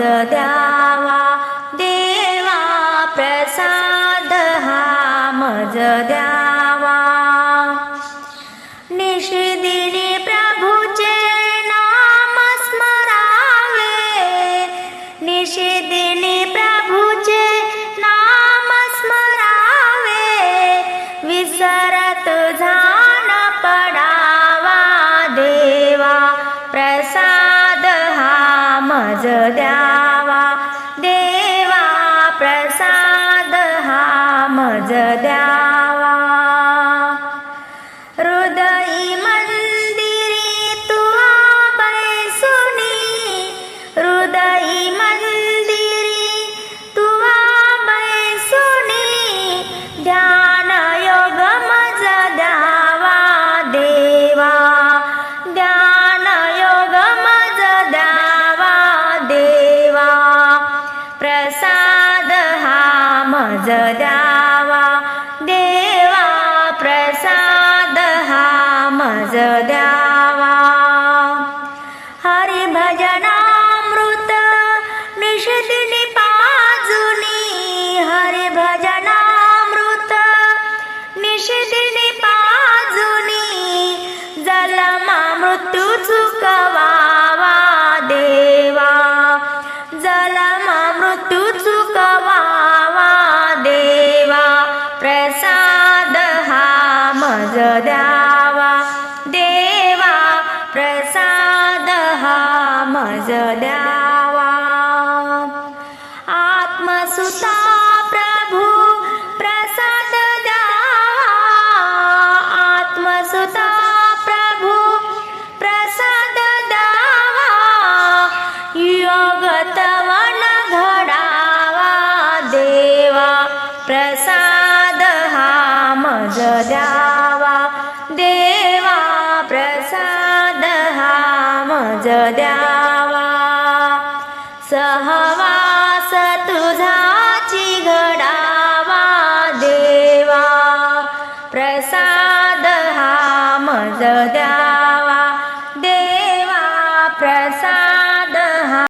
द्यावा देवा प्रसाद हा मज द्या. समज द्यावा. हृदयी मंदिरी तुवा बैसुनी हृदयी मंदिरी तुवा बैसुनी ध्यान योग मज द्यावा देवा. ध्यान योग मज द्यावा देवा. प्रसाद हा मज द्या द्यावा. हरी भजनामृत निषदिनी पाजुनी. हरी भजनामृत निषदिनी पाजुनी. जलमा मृत्यू चुकवावा देवा. जलमा मृत्यू चुकवावा देवा. प्रसाद हा मज द्या. द्यावा. आत्मसुता प्रभू प्रसाद द्यावा आत्मसुता प्रभू प्रसाद द्यावा. योग घडावा. देवा प्रसाद हा मज द्यावा. देवा प्रसाद हा मज द्यावा. सहवास तुझाची घडावा देवा. प्रसाद हा मज द्या.